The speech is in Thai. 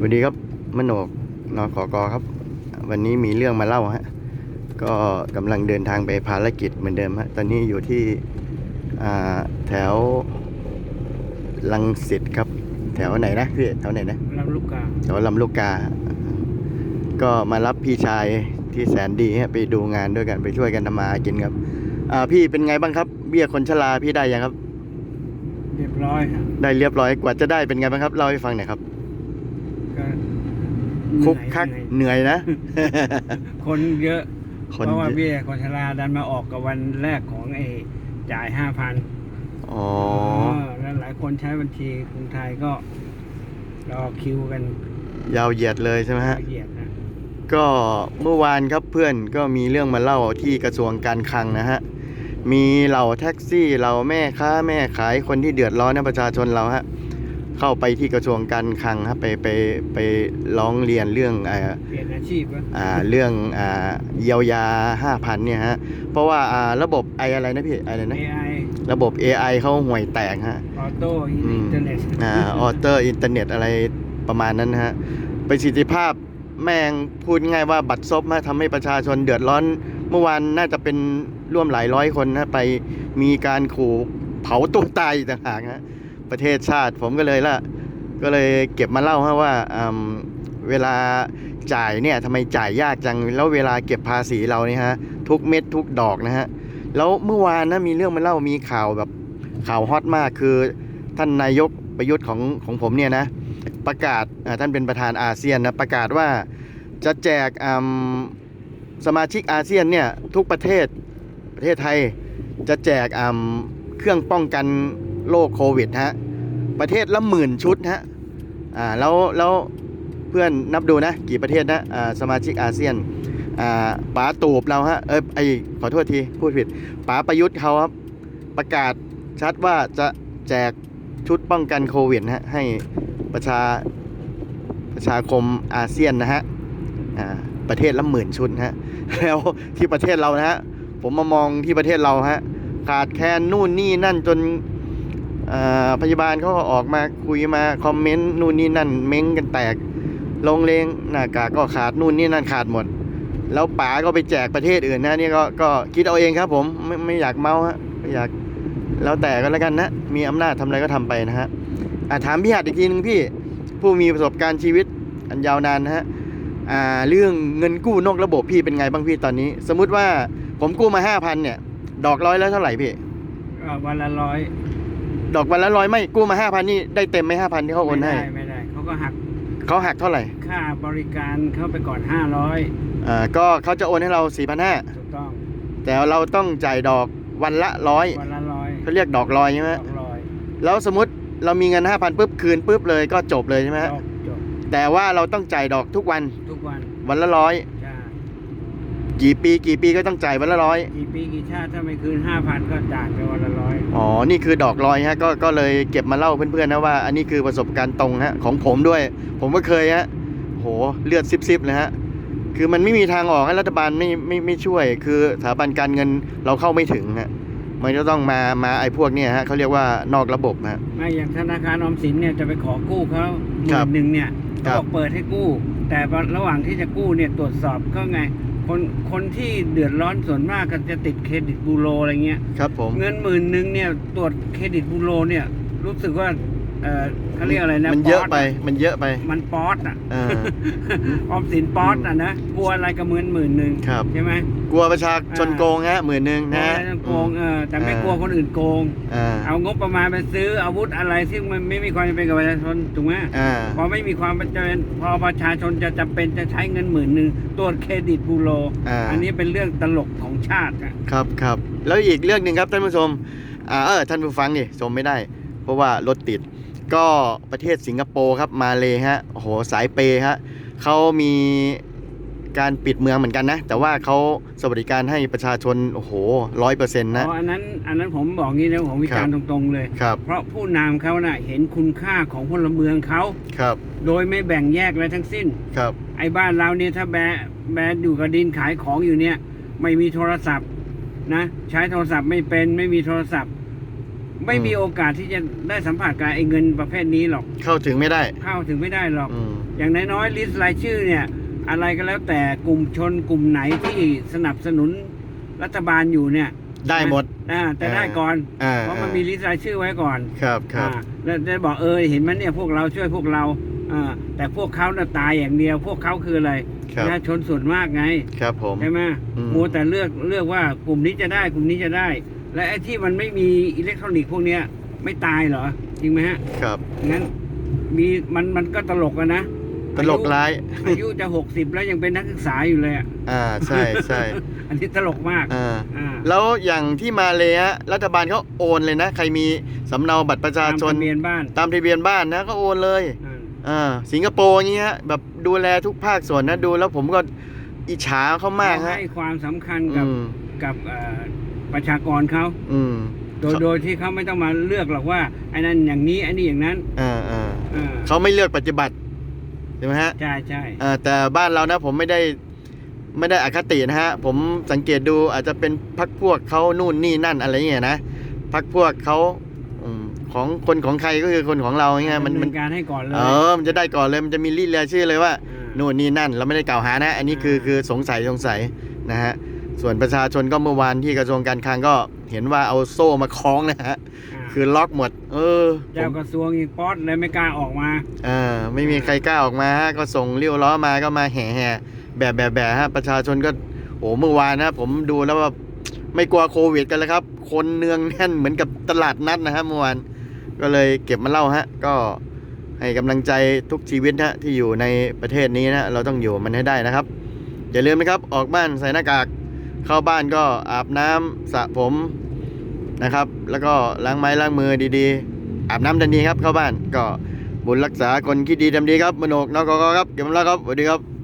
สวัสดีครับมโนกนขอกอครับ วันนี้มีเรื่องมาเล่าฮะก็กำลังเดินทางไปภารกิจเหมือนเดิมฮะตอนนี้อยู่ที่อ่าแถวลังสิตครับ แถวไหนนะพี่แถวไหนนะลำลูกกาแถวลำลูกกา ก็มารับพี่ชายที่แสนดีฮะไปดูงานด้วยกันไปช่วยกันทำมาหากินครับอ่าพี่เป็นไงบ้างครับ เบี้ยคนชราพี่ได้ยังครับ เรียบร้อยครับได้เรียบร้อยกว่าจะได้เป็นไงบ้างครับเล่าให้ฟังหน่อยครับ ก็คุกคักเหนื่อยเหนื่อยนะ คนเยอะคเพนราะว่าเยอะเบี้ยคนชราดันมาออกกับวันแรกของไอ้จ่ายห้าพันอ๋อแล้วหลายคนใช้บัญชีกรุงไทยก็รอคิวกันยาวเหยียดเลยใช่ไหมฮะ ละเอียดนะ ก็เมื่อวานครับเพื่อนก็มีเรื่องมาเล่าที่กระทรวงการคลังนะฮะ มีเหล่าแท็กซี่เหล่าแม่ค้าแม่ขายคนที่เดือดร้อนนะประชาชนเราฮะ เข้าไปที่กระทรวงการคลังฮะไปไปไปร้องเรียนเรื่องอ่าเปลี่ยนอาชีพวะอ่าเรื่องอ่าเยียวยา5,000เนี่ยฮะเพราะว่าอ่าระบบไออะไรนะพี่ไออะไรนะ AI ระบบ AI เขาห่วยแตกฮะ ออโต้อินเทอร์เน็ตอ่าออเตอร์อินเทอร์เน็ตอะไรประมาณนั้นนะฮะประสิทธิภาพแม่งพูดง่ายว่าบัตรซบมาทำให้ประชาชนเดือดร้อน เมื่อวานน่าจะเป็นร่วมหลายร้อยคนนะไปมีการขู่เผาตัวตายอีกต่างหากฮะ ประเทศชาติ ผมก็เลยละก็เลยเก็บมาเล่าฮะว่าเวลาจ่ายเนี่ยทำไมจ่ายยากจังแล้วเวลาเก็บภาษีเราเนี่ยฮะทุกเม็ดทุกดอกนะฮะแล้วเมื่อวานนะมีเรื่องมาเล่ามีข่าวแบบข่าวฮอตมากคือท่านนายกประยุทธ์ของของผมเนี่ยนะประกาศท่านเป็นประธานอาเซียนนะประกาศว่าจะแจกสมาชิกอาเซียนเนี่ยทุกประเทศประเทศไทยจะแจกเครื่องป้องกัน โรคโควิดฮะประเทศละหมื่นชุดฮะอ่าแล้วแล้วเพื่อนนับดูนะ กี่ประเทศนะอ่าสมาชิกอาเซียนอ่าป๋าตูบเราฮะเออไอขอโทษที พูดผิดป๋าประยุทธ์เขาครับประกาศชัดว่าจะแจกชุดป้องกันโควิดนะฮะให้ประชาประชาคมอาเซียนนะฮะอ่าประเทศละหมื่นชุดนะฮะแล้วที่ประเทศเรานะฮะผมมามองที่ประเทศเราฮะขาดแคลนนู่นนี่นั่นจน พยาบาลเขาก็ออกมาคุยมาคอมเมนต์นู่นนี่นั่นเม้งกันแตกลงเลงหน้ากากก็ขาดนู่นนี่นั่นขาดหมด แล้วป๋าก็ไปแจกประเทศอื่นนะนี่ก็ก็คิดเอาเองครับผมไม่ไม่อยากเมาฮะไม่อยากแล้วแต่ก็แล้วกันนะ มีอำนาจทำอะไรก็ทำไปนะฮะอะถามพี่หัดอีกทีนึงพี่ผู้มีประสบการณ์ชีวิตอันยาวนานนะฮะอ่าเรื่องเงินกู้นอกระบบพี่เป็นไงบ้างพี่ตอนนี้ สมมุติว่าผมกู้มาห้าพันเนี่ย ดอกร้อยแล้วเท่าไหร่พี่ก็วันละร้อย ดอกวันละร้อยไม่กู้มาห้าพันนี่ได้เต็มไหมห้าพันที่เขาโอนไม่ให้ได้ไม่ได้เขาก็หักเขาหักเท่าไหร่ ค่าบริการเข้าไปก่อนห้าร้อยอ่าก็เขาจะโอนให้เราสี่พันห้าถูกต้องแต่เราต้องจ่ายดอกวันละร้อยวันละร้อยเขาเรียกดอกลอยใช่ไหมดอกร้อยแล้วสมมติเรามีเงินห้าพันปุ๊บคืนปุ๊บเลยก็จบเลยใช่ไหมจฮะบจบแต่ว่าเราต้องจ่ายดอกทุกวันทุกวันวันละร้อยจ้า กี่ปีกี่ปีก็ต้องจ่ายวันละร้อยกี่ปีกี่ชาติถ้าไม่คืนห้าพันก็จ่ายไปวันละร้อยอ๋อ นี่คือดอกลอยฮะก็ก็เลยเก็บมาเล่าเพื่อนๆนะว่า อันนี้คือประสบการณ์ตรงฮะของผมด้วย ผมก็เคยฮะโหเลือดซิบๆเลยฮะคือมันไม่มีทางออกให้รัฐบาลไม่ไม่ไม่ช่วย คือสถาบันการเงินเราเข้าไม่ถึงฮะมันจะต้องมามาไอ้พวกเนี่ยฮะเขาเรียกว่านอกระบบฮะไม่อย่างธนาคารออมสินเนี่ยจะไปขอกู้เขาหครัมื่บนหนึ่งเนี่ยครัเขาบบอกเปิดให้กู้ แต่ระหว่างที่จะกู้เนี่ยตรวจสอบก็ไง คนคนที่เดือดร้อนส่วนมากก็จะติดเครดิตบูโรอะไรเงี้ย ครับผม เงินหมื่นหนึ่งเนี่ยตรวจเครดิตบูโรเนี่ย รู้สึกว่า เออเขาเรียกอะไรนะมันเยอะไปป๊ดมันเยอะไป มันป๊อตอะเออออมสินป๊อตอะนะกลัวอะไรกับเงินหมื่นหนึ่งครับใช่ไหมกลัวประชาชนโกงฮะหมื่นหนึ่งกลัวนะอะไรจะโกงเออแต่ไม่กลัวคนอื่นโกงอ่าเอางบประมาณไปซื้ออาวุธอะไรซึ่งมันไม่มีความจำเป็นกับประชาชนถูกไหมอ่าพอไม่มีความจำเป็นพอประชาชนจะจำเป็นจะใช้เงินหมื่นหนึ่งตรวจเครดิตบูโรอ่าอันนี้เป็นเรื่องตลกของชาติอะครับครับแล้วอีกเรื่องหนึ่งครับท่านผู้ชมอ่าเออท่านผู้ฟังนี่ชมไม่ได้ เพราะว่ารถติด ก็ประเทศสิงคโปร์ครับมาเลยฮะโอ้โหสายเปย์ฮะเขามีการปิดเมืองเหมือนกันนะ แต่ว่าเขาสวัสดิการให้ประชาชนโอ้โหร้อยเปอร์เซ็นต์นะเพราะอันนั้นอันนั้นผมบอกงี้นะผมวิจารณ์ตรงๆเลย ครับ เพราะผู้นำเขาน่ะเห็นคุณค่าของพลเมืองเขาครับ โดยไม่แบ่งแยกอะไรทั้งสิ้น ครับ ไอ้บ้านเราเนี่ยถ้าแบะแบะอยู่กับดินขายของอยู่เนี่ย ไม่มีโทรศัพท์นะ ใช้โทรศัพท์ไม่เป็นไม่มีโทรศัพท์ ไม่มีโอกาสที่จะได้สัมผัสกับไอ้เงินประเภทนี้หรอก เข้าถึงไม่ได้เข้าถึงไม่ได้หรอก อืมอย่างน้อยๆลิสต์รายชื่อเนี่ย อะไรก็แล้วแต่กลุ่มชนกลุ่มไหนที่สนับสนุนรัฐบาลอยู่เนี่ยได้หมด อ่าแต่ได้ก่อน อ่าเพราะมันมีลิสต์รายชื่อไว้ก่อนครับครับอ่าแล้วได้บอกเออเห็นไหมเนี่ยพวกเราช่วยพวกเราอ่าแต่พวกเขาน่ะตายอย่างเดียว พวกเขาคืออะไรคปรับระชาชนส่วนมากไงครับผม ใช่ไหมอืม มัวแต่เลือกเลือกว่ากลุ่มนี้จะได้กลุ่มนี้จะได้ และไอ้ที่มันไม่มีอิเล็กทรอนิกส์พวกเนี้ยไม่ตายเหรอ จริงไหมฮะ ครับ งั้นมีมันมันก็ตลกอะนะตลกร้าย อายุจะหกสิบแล้วยังเป็นนักศึกษาอยู่เลยอะอ่าใช่ใช่อันนี้ตลกมากอ่าอ่าแล้วอย่างที่มาเลยฮะรัฐบาลเขาโอนเลยนะ ใครมีสำเนาบัตรประชาตามชน ทะเบียนบ้านตามทะเบียนบ้านนะก็โอนเลย อ่าอ่าสิงคโปร์อย่างเงี้ยฮะแบบดูแลทุกภาคส่วนนะดูแล้วผมก็อิจฉาเขามากเขาฮะ ให้ความสำคัญกับอืม กับเอ่อ ประชากรเขาอืมโดยโดยที่เขาไม่ต้องมาเลือกหรอกว่าไอ้นั่นอย่างนี้ไอ้นี่อย่างนั้นอ่าอ่าอ่าเขาไม่เลือกปฏิบัติใช่ไหมฮะใช่ใช่อ่าแต่บ้านเรานะผมไม่ได้ไม่ได้อคตินะฮะ ผมสังเกตดูอาจจะเป็นพักพวกเขานู่นนี่นั่นอะไรเงี้ยนะพักพวกเขาอืมของคนของใครก็คือคนของเราเงี้ยมันดำมัเนินนการให้ก่อนเลย เออ มันจะได้ก่อนเลย มันจะมีรีดเรียชื่อเลยว่าอ่า นู่นนี่นั่น เราไม่ได้กล่าวหานะ อันนี้คืออ่า คือสงสัยสงสัยนะฮะ ส่วนประชาชนก็เมื่อวานที่กระทรวงการคลังก็เห็นว่าเอาโซ่มาคล้องนะฮะอ่าคือล็อกหมด เออผเจ้ามกระทรวงอีกป๊อตเลยไม่กล้าออกมาอ่าไม่มีใครกล้าออกมาฮะก็ส่งเลี้ยวล้อมาก็มาแห่แห่แบบแบบแบบฮะประชาชนก็โอ้เมื่อวานนะผมดูแล้วว่าไม่กลัวโควิดกันเลยครับ คนเนืองแน่นเหมือนกับตลาดนัดนะฮะเมื่อวานก็เลยเก็บมาเล่าฮะ ก็ให้กำลังใจทุกชีวิตฮะที่อยู่ในประเทศนี้นะเราต้องอยู่มันให้ได้นะครับอย่าลืมนะครับออกบ้านใส่หน้ากาก เข้าบ้านก็อาบน้ำสระผมนะครับ แล้วก็ล้างไม้ล้างมือดีๆ อาบน้ำทันทีครับเข้าบ้านก็บุญรักษาคนคิดดีทำดีครับมโนกนกกครับเก็บมาแล้วครับสวัสดีครับ